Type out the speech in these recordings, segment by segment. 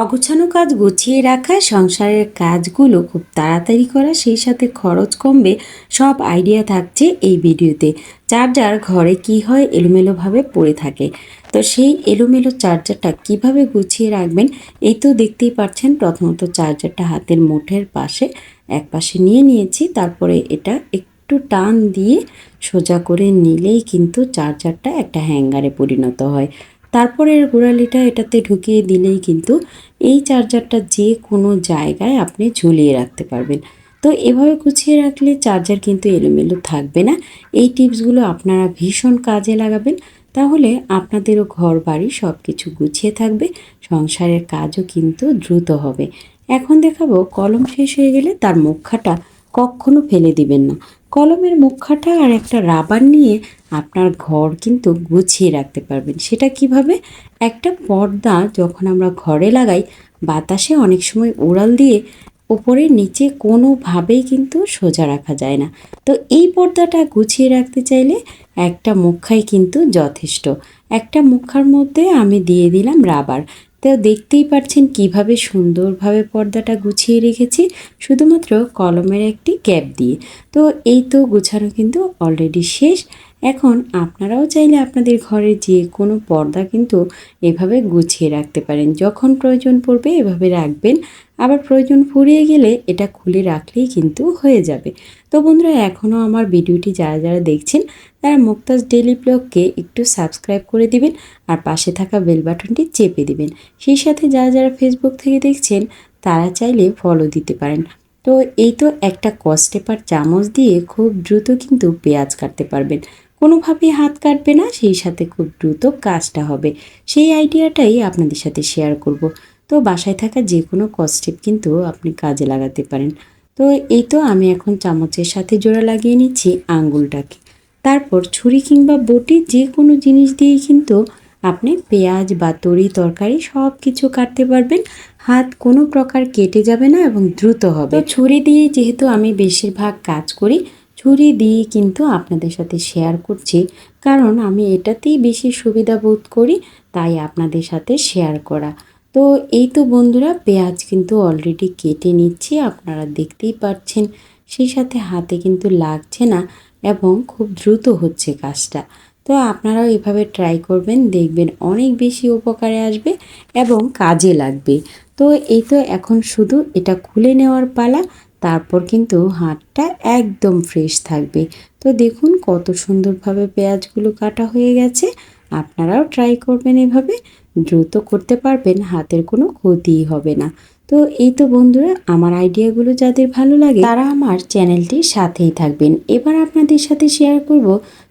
অগোছানো কাজ গুছিয়ে রাখা, সংসারের কাজগুলো খুব তাড়াতাড়ি করা, সেই সাথে খরচ কমবে, সব আইডিয়া থাকছে এই ভিডিওতে। চার্জার ঘরে কি হয় এলোমেলোভাবে পড়ে থাকে। তো সেই এলোমেলো চার্জারটা কীভাবে গুছিয়ে রাখবেন, এই তো দেখতেই পাচ্ছেন, প্রথমত চার্জারটা হাতের মুঠের পাশে, এক পাশে নিয়ে নিয়েছি, তারপরে এটা একটু টান দিয়ে সোজা করে নিলেই কিন্তু চার্জারটা একটা হ্যাঙ্গারে পরিণত হয়। তারপরের গোড়ালিটা এটাতে ঢুকিয়ে দিলেই কিন্তু এই চার্জারটা যে কোনো জায়গায় আপনি ঝুলিয়ে রাখতে পারবেন। তো এভাবে গুছিয়ে রাখলে চার্জার কিন্তু এলোমেলো থাকবে না। এই টিপসগুলো আপনারা ভীষণ কাজে লাগাবেন। তাহলে আপনাদেরও ঘর বাড়ি সব কিছু গুছিয়ে থাকবে, সংসারের কাজও কিন্তু দ্রুত হবে। এখন দেখাবো কলম শেষ হয়ে গেলে তার মুখাটা কখনো ফেলে দিবেন না। কলমের মুখাটা আর একটা রাবার নিয়ে আপনার ঘর কিন্তু গুছিয়ে রাখতে পারবেন। সেটা কীভাবে? একটা পর্দা যখন আমরা ঘরে লাগাই, বাতাসে অনেক সময় উড়াল দিয়ে উপরে নিচে কোনোভাবেই কিন্তু সোজা রাখা যায় না। তো এই পর্দাটা গুছিয়ে রাখতে চাইলে একটা মুখাই কিন্তু যথেষ্ট। একটা মুখার মধ্যে আমি দিয়ে দিলাম রাবার। তো দেখতেই পারছেন কীভাবে সুন্দরভাবে পর্দাটা গুছিয়ে রেখেছি, শুধুমাত্র কলমের একটি ক্যাপ দিয়ে। তো এই তো গুছানো কিন্তু অলরেডি শেষ। এখন আপনারাও চাইলে আপনাদের ঘরে যে কোনো পর্দা কিন্তু এভাবে গুছিয়ে রাখতে পারেন। যখন প্রয়োজন পড়বে এভাবে রাখবেন। আবার প্রয়োজন ফুরিয়ে গেলে এটা খুলে রাখলেই কিন্তু হয়ে যাবে। তো বন্ধুরা, এখনও আমার ভিডিওটি যারা যারা দেখছেন, তারা মুক্তাজ ডেলি ব্লগকে একটু সাবস্ক্রাইব করে দিবেন আর পাশে থাকা বেল বাটনটি চেপে দিবেন। সেই সাথে যারা যারা ফেসবুক থেকে দেখছেন, তারা চাইলে ফলো দিতে পারেন। তো এই তো একটা কস্টেপার চামচ দিয়ে খুব দ্রুত কিন্তু পেঁয়াজ কাটতে পারবেন। কোনোভাবেই হাত কাটবে না, সেই সাথে খুব দ্রুত কাজটা হবে। সেই আইডিয়াটাই আপনাদের সাথে শেয়ার করব। তো বাসায় থাকা যে কোনো কস্টেপ কিন্তু আপনি কাজে লাগাতে পারেন। তো এই তো আমি এখন চামচের সাথে জোড়া লাগিয়ে নিচ্ছি আঙ্গুলটাকে। তারপর ছুরি কিংবা বটি যে কোনো জিনিস দিয়েই কিন্তু আপনি পেঁয়াজ বা তরি তরকারি সব কিছু কাটতে পারবেন। হাত কোনো প্রকার কেটে যাবে না এবং দ্রুত হবে। ছুরি দিয়ে যেহেতু আমি বেশিরভাগ কাজ করি ছুরি দিয়ে কিন্তু আপনাদের সাথে শেয়ার করছি। কারণ আমি এটাতেই বেশি সুবিধা বোধ করি, তাই আপনাদের সাথে শেয়ার করা। তো এই তো বন্ধুরা, পেঁয়াজ কিন্তু অলরেডি কেটে নিচ্ছি, আপনারা দেখতেই পাচ্ছেন। সেই সাথে হাতে কিন্তু লাগছে না এবং খুব দ্রুত হচ্ছে কাজটা। তো আপনারাও এভাবে ট্রাই করবেন, দেখবেন অনেক বেশি উপকারে আসবে এবং কাজে লাগবে। তো এই তো এখন শুধু এটা খুলে নেওয়ার পালা তারপর কিন্তু হাতটা একদম ফ্রেশ থাকবে। তো দেখুন কত সুন্দরভাবে পেঁয়াজগুলো কাটা হয়ে গেছে। আপনারাও ট্রাই করবেন এভাবে। দ্রুত করতে পারবেন, হাতের কোনো ক্ষতিই হবে না। তো এই তো বন্ধুরা, আমার আইডিয়াগুলো যাদের ভালো লাগে তারা আমার চ্যানেলটির সাথেই থাকবেন। এবার আপনাদের সাথে শেয়ার করব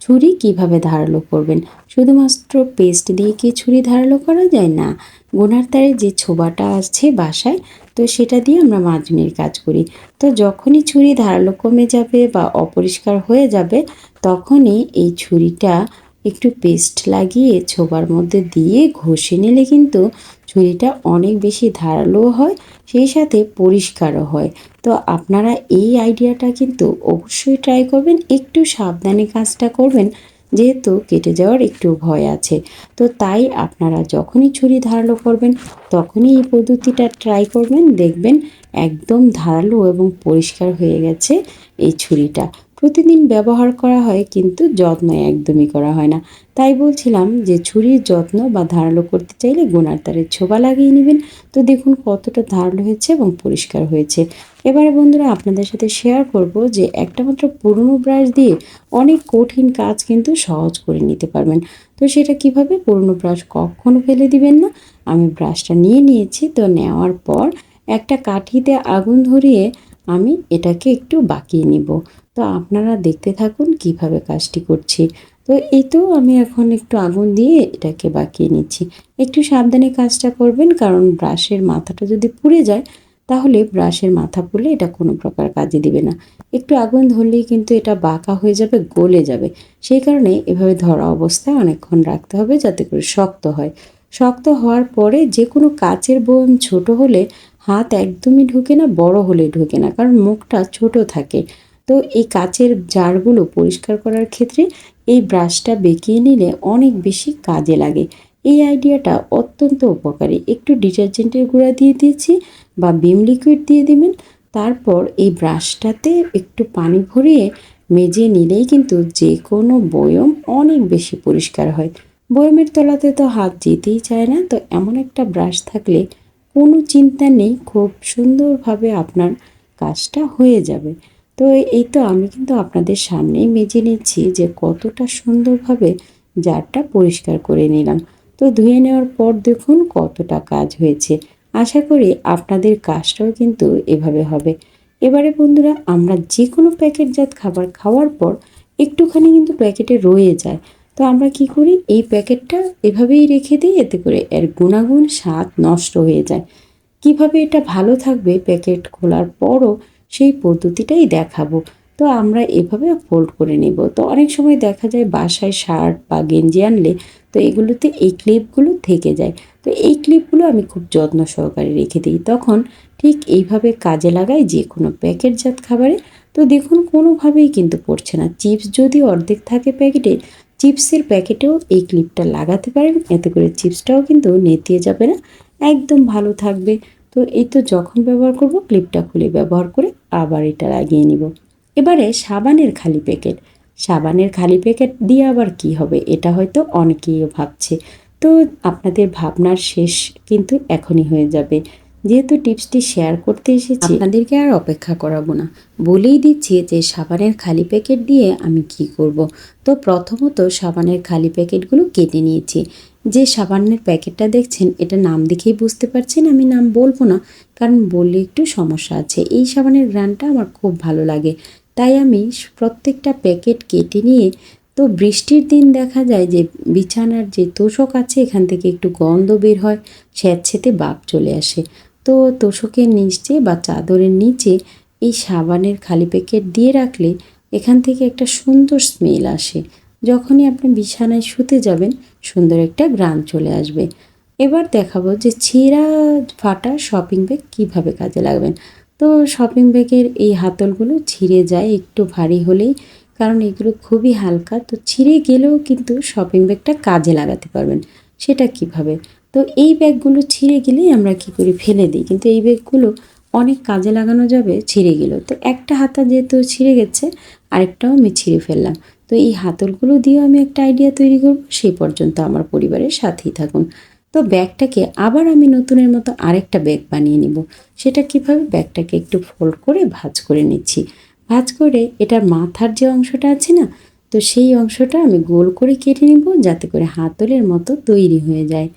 ছুরি কীভাবে ধারালো করবেন। শুধুমাত্র পেস্ট দিয়ে কি ছুরি ধারালো করা যায় না? গোনার তারে যে ছোবাটা আছে বাসায়, তো সেটা দিয়ে আমরা মাজুনির কাজ করি। তো যখনই ছুরি ধারালো কমে যাবে বা অপরিষ্কার হয়ে যাবে, তখনই এই ছুরিটা একটু পেস্ট লাগিয়ে ছোবার মধ্যে দিয়ে ঘষে নিলে কিন্তু ছুরিটা অনেক বেশি ধারালো হয়, সেই সাথে পরিষ্কারও হয়। তো আপনারা এই আইডিয়াটা কিন্তু অবশ্যই ট্রাই করবেন, একটু সাবধানে কাজটা করবেন। যেহেতু কেটে যাওয়ার একটু ভয় আছে। তো তাই আপনারা যখনই ছুরি ধারালো করবেন, তখনই এই পদ্ধতিটা ট্রাই করবেন। দেখবেন একদম ধারালো এবং পরিষ্কার হয়ে গেছে এই ছুরিটা। প্রতিদিন ব্যবহার করা হয় কিন্তু যত্ন একদমই করা হয় না। তাই বলছিলাম যে ছুরির যত্ন বা ধারালো করতে চাইলে গোনার তারের ছোবা লাগিয়ে নেবেন। তো দেখুন কতটা ধারালো হয়েছে এবং পরিষ্কার হয়েছে। এবারে বন্ধুরা আপনাদের সাথে শেয়ার করব যে একটা মাত্র পুরনো ব্রাশ দিয়ে অনেক কঠিন কাজ কিন্তু সহজ করে নিতে পারবেন। তো সেটা কীভাবে? পুরনো ব্রাশ কখনো ফেলে দিবেন না। আমি ব্রাশটা নিয়ে নিয়েছি। তো নেওয়ার পর একটা কাঠিতে আগুন ধরিয়ে আমি এটাকে একটু বাকিয়ে নিব। তো আপনারা দেখতে থাকুন কীভাবে কাজটি করছি। তো এই তো আমি এখন একটু আগুন দিয়ে এটাকে বাকিয়ে নিচ্ছি। একটু সাবধানে কাজটা করবেন, কারণ ব্রাশের মাথাটা যদি পুড়ে যায়, তাহলে ব্রাশের মাথা পুড়লে এটা কোনো প্রকার কাজে দিবে না। একটু আগুন ধরলেই কিন্তু এটা বাঁকা হয়ে যাবে, গলে যাবে। সেই কারণে এভাবে ধরা অবস্থায় অনেকক্ষণ রাখতে হবে যাতে করে শক্ত হয়। শক্ত হওয়ার পরে যে কোনো কাচের বোন ছোট হলে হাত একদমই ঢোকে না, বড় হলে ঢোকে না, কারণ মুখটা ছোট থাকে। তো এই কাচের জারগুলো পরিষ্কার করার ক্ষেত্রে এই ব্রাশটা বেঁকিয়ে নিলে অনেক বেশি কাজে লাগে। এই আইডিয়াটা অত্যন্ত উপকারী। একটু ডিটারজেন্টের গুঁড়া দিয়ে দিয়েছি বা বিম লিকুইড দিয়ে দেবেন। তারপর এই ব্রাশটাতে একটু পানি ভরিয়ে মেজে নিলেই কিন্তু যে কোনো বয়ম অনেক বেশি পরিষ্কার হয়। বয়মের তলাতে তো হাত যেতেই চায় না, তো এমন একটা ব্রাশ থাকলে কোনো চিন্তা নেই, খুব সুন্দরভাবে আপনার কাজটা হয়ে যাবে। তো এই তো আমি কিন্তু আপনাদের সামনেই মেজে নিচ্ছি যে কতটা সুন্দরভাবে জারটা পরিষ্কার করে নিলাম। তো ধুয়ে নেওয়ার পর দেখুন কতটা কাজ হয়েছে। আশা করি আপনাদের কাজটাও কিন্তু এভাবে হবে। এবারে বন্ধুরা, আমরা যে কোনো প্যাকেটজাত খাবার খাওয়ার পর একটুখানি কিন্তু প্যাকেটে রয়ে যায়। তো আমরা কি করি? এই প্যাকেটটা এভাবেই রেখে দিই, এতে করে এর গুণাগুণ স্বাদ নষ্ট হয়ে যায়। কীভাবে এটা ভালো থাকবে প্যাকেট খোলার পরও সেই পদ্ধতিটাই দেখাবো। তো আমরা এভাবে ফোল্ড করে নেব। তো অনেক সময় দেখা যায় বাসায় শার্ট বা গেঞ্জি আনলে তো এগুলোতে এই ক্লিপগুলো থেকে যায়। তো এই ক্লিপগুলো আমি খুব যত্ন সহকারে রেখে দিই। তখন ঠিক এইভাবে কাজে লাগাই যে কোনো প্যাকেটজাত খাবারে। তো দেখুন কোনোভাবেই কিন্তু পড়ছে না। চিপস যদি অর্ধেক থাকে প্যাকেটে চিপসের প্যাকেটেও এই ক্লিপটা লাগাতে পারেন। এতে করে চিপসটাও কিন্তু নেতিয়ে যাবে না, একদম ভালো থাকবে। তো এই তো যখন ব্যবহার করব, ক্লিপটা খুলে ব্যবহার করে আবার এটা লাগিয়ে নিব। এবারে সাবানের খালি প্যাকেট। সাবানের খালি প্যাকেট দিয়ে আবার কি হবে, এটা হয়তো অনেকেই ভাবছে। তো আপনাদের ভাবনার শেষ কিন্তু এখনই হয়ে যাবে। যেহেতু টিপসটি শেয়ার করতে এসেছি, আপনাদেরকে আর অপেক্ষা করাবো না। বলেই দিচ্ছি যে সাবানের খালি প্যাকেট দিয়ে আমি কি করব। তো প্রথমত সাবানের খালি প্যাকেটগুলো কেটে নিয়েছি। যে সাবানের প্যাকেটটা দেখছেন, এটা নাম দেখেই বুঝতে পারছেন আমি নাম বলব না, কারণ বললে একটু সমস্যা আছে। এই সাবানের গ্রানটা আমার খুব ভালো লাগে। তাই আমি প্রত্যেকটা প্যাকেট কেটে নিয়ে, তো বৃষ্টির দিন দেখা যায় যে বিছানার যে তোষক আছে, এখান থেকে একটু গন্ধ বের হয় স্যাঁতছেতে বাপ চলে আসে। তো তোষকের নিচে বা চাদরের নিচে এই সাবানের খালি প্যাকেট দিয়ে রাখলে এখান থেকে একটা সুন্দর স্মেল আসে। যখনই আপনি বিছানায় শুতে যাবেন, সুন্দর একটা গ্রান চলে আসবে। এবার দেখাবো যে ছেঁড়া ফাটা শপিং ব্যাগ কীভাবে কাজে লাগবেন। তো শপিং ব্যাগের এই হাতলগুলো ছিঁড়ে যায় একটু ভারী হলেই, কারণ এগুলো খুবই হালকা। তো ছিঁড়ে গেলেও কিন্তু শপিং ব্যাগটা কাজে লাগাতে পারবেন। সেটা কীভাবে? তো এই ব্যাগগুলো ছিঁড়ে গেলেই আমরা কি করি? ফেলে দিই। কিন্তু এই ব্যাগগুলো অনেক কাজে লাগানো যাবে, ছিঁড়ে গেল তো একটা হাতা যেহেতু ছিঁড়ে গেছে, আরেকটাও আমি ছিঁড়ে ফেললাম। তো এই হাতলগুলো দিয়েও আমি একটা আইডিয়া তৈরি করব, সেই পর্যন্ত আমার পরিবারের সাথেই থাকুন। তো ব্যাগটাকে আবার আমি নতুনের মতো আরেকটা ব্যাগ বানিয়ে নিব। সেটা কীভাবে? ব্যাগটাকে একটু ফোল্ড করে ভাজ করে নিচ্ছি। ভাজ করে এটার মাথার যে অংশটা আছে না, তো সেই অংশটা আমি গোল করে কেটে নিব, যাতে করে হাতলের মতো তৈরি হয়ে যায়।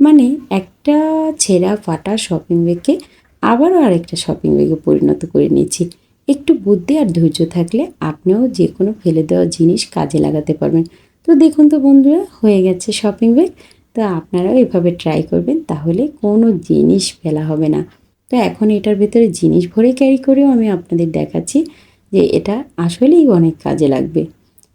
মানে একটা ছেঁড়া ফাটা শপিং ব্যাগকে আবারও আরেকটা শপিং ব্যাগে পরিণত করে নিয়েছি একটু বুদ্ধি আর ধৈর্য থাকলে আপনিও যে কোনো ফেলে দেওয়া জিনিস কাজে লাগাতে পারবেন। তো দেখুন তো বন্ধুরা, হয়ে গেছে শপিং ব্যাগ তো আপনারাও এভাবে ট্রাই করবেন, তাহলে কোনো জিনিস ফেলা হবে না। তো এখন এটার ভেতরে জিনিস ভরে ক্যারি করেও আমি আপনাদের দেখাচ্ছি যে এটা আসলেই অনেক কাজে লাগবে।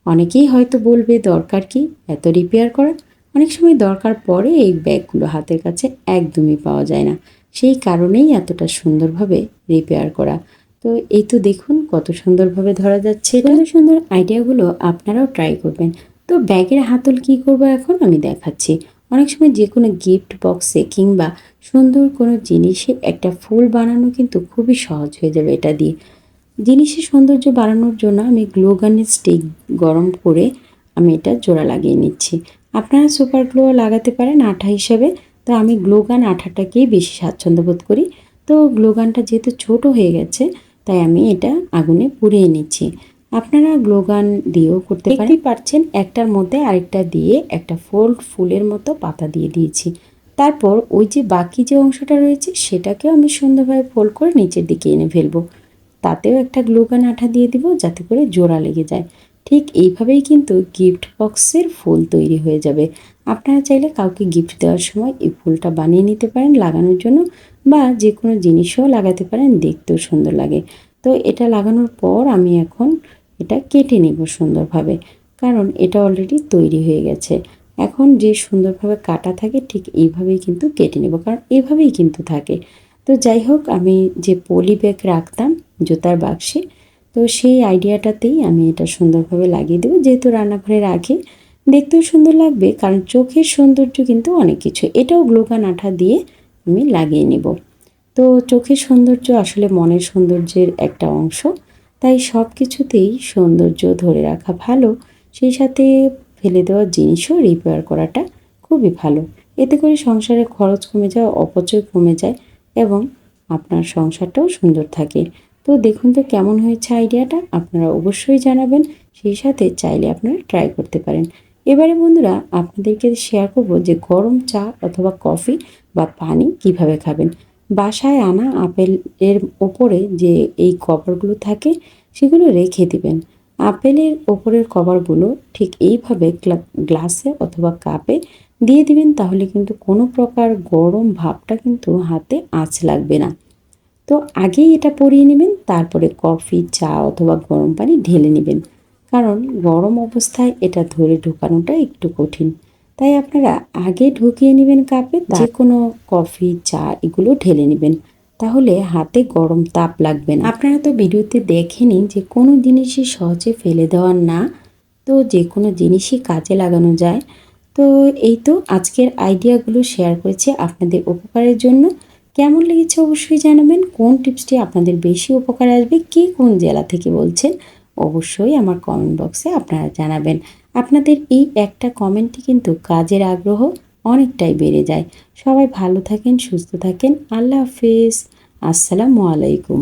অনেকেই হয়তো বলবে, দরকার কি? এত রিপেয়ার করা? অনেক সময় দরকার পড়ে এই ব্যাগগুলো হাতের কাছে একদমই পাওয়া যায় না। সেই কারণেই এতটা সুন্দরভাবে রিপেয়ার করা। তো এই তো দেখুন কত সুন্দরভাবে ধরা যাচ্ছে। সুন্দর সুন্দর আইডিয়াগুলো আপনারাও ট্রাই করবেন। তো ব্যাগের হাতল কি করব এখন আমি দেখাচ্ছি। অনেক সময় যে কোনো গিফট বক্সে কিংবা সুন্দর কোনো জিনিসে একটা ফুল বানানো কিন্তু খুবই সহজ হয়ে যাবে এটা দিয়ে। জিনিসের সৌন্দর্য বাড়ানোর জন্য আমি গ্লোগানের স্টিক গরম করে আমি এটা জোড়া লাগিয়ে নিচ্ছি। আপনারা সুপার গ্লো লাগাতে পারেন আঠা হিসেবে। তো আমি গ্লোগান আঠাটাকেই বেশি স্বাচ্ছন্দ্য বোধ করি। তো গ্লোগানটা যেহেতু ছোট হয়ে গেছে, তাই আমি এটা আগুনে পুড়িয়ে নিচ্ছি। আপনারা গ্লোগান দিয়েও করতে পারেন। পারছেন একটার মধ্যে আরেকটা দিয়ে একটা ফোল্ড ফুলের মতো পাতা দিয়ে দিয়েছি। তারপর ওই যে বাকি যে অংশটা রয়েছে, সেটাকেও আমি সুন্দরভাবে ফোল্ড করে নিচের দিকে এনে ফেলব। তাতেও একটা গ্লোগান আঠা দিয়ে দিব, যাতে করে জোড়া লেগে যায়। ঠিক এইভাবেই কিন্তু গিফট বক্সের ফুল তৈরি হয়ে যাবে। আপনারা চাইলে কাউকে গিফট দেওয়ার সময় এই ফুলটা বানিয়ে নিতে পারেন লাগানোর জন্য বা যে কোনো জিনিসও লাগাতে পারেন, দেখতেও সুন্দর লাগে। তো এটা লাগানোর পর আমি এখন এটা কেটে নেব সুন্দরভাবে, কারণ এটা অলরেডি তৈরি হয়ে গেছে। এখন যে সুন্দরভাবে কাটা থাকে ঠিক এইভাবেই কিন্তু কেটে নেব, কারণ এভাবেই কিন্তু থাকে। তো যাই হোক, আমি যে পলি ব্যাগ রাখতাম জুতার বাক্সে তো সেই আইডিয়াটাতেই আমি এটা সুন্দরভাবে লাগিয়ে দেবো। যেহেতু রান্নাঘরে রাখি, দেখতেও সুন্দর লাগবে, কারণ চোখের সৌন্দর্য কিন্তু অনেক কিছু। এটাও গ্লোকান আঠা দিয়ে আমি লাগিয়ে নেব। তো চোখের সৌন্দর্য আসলে মনের সৌন্দর্যের একটা অংশ। তাই সব কিছুতেই সৌন্দর্য ধরে রাখা ভালো। সেই সাথে ফেলে দেওয়া জিনিসও রিপেয়ার করাটা খুবই ভালো। এতে করে সংসারে খরচ কমে যায়, অপচয় কমে যায় এবং আপনার সংসারটাও সুন্দর থাকে। তো দেখুন তো কেমন হয়েছে আইডিয়াটা, আপনারা অবশ্যই জানাবেন, সেই সাথে চাইলে আপনারা ট্রাই করতে পারেন। এবারে বন্ধুরা, আপনাদেরকে শেয়ার করব যে গরম চা অথবা কফি বা পানি কীভাবে খাবেন। বাসায় আনা আপেলের ওপরে যে এই কভারগুলো থাকে, সেগুলো রেখে দিবেন। আপেলের ওপরের কভারগুলো ঠিক এইভাবে গ্লাসে অথবা কাপে দিয়ে দিবেন, তাহলে কিন্তু কোনো প্রকার গরম ভাবটা কিন্তু হাতে আঁচ লাগবে না। তো আগেই এটা পরিয়ে নেবেন, তারপরে কফি, চা অথবা গরম পানি ঢেলে নেবেন। কারণ গরম অবস্থায় এটা ধরে ঢোকানোটা একটু কঠিন। তাই আপনারা আগে ঢুকিয়ে নেবেন কাপে যে কোনো কফি, চা এগুলো ঢেলে নেবেন। তাহলে হাতে গরম তাপ লাগবে না। আপনারা তো ভিডিওতে দেখেনি যে কোনো জিনিসই সহজে ফেলে দেওয়ার না, তো যে কোনো জিনিসই কাজে লাগানো যায়। তো এই তো আজকের আইডিয়াগুলো শেয়ার করেছি আপনাদের উপকারের জন্য। কেমন লেগেছে অবশ্যই জানাবেন। কোন টিপসটি আপনাদের বেশি উপকারে আসবে, কে কোন জেলা থেকে বলছেন, অবশ্যই আমার কমেন্ট বক্সে আপনারা জানাবেন। আপনাদের এই একটা কমেন্টই কিন্তু কাজের আগ্রহ অনেকটাই বেড়ে যায়। সবাই ভালো থাকেন, সুস্থ থাকেন। আল্লাহ হাফিজ। আসসালামু আলাইকুম।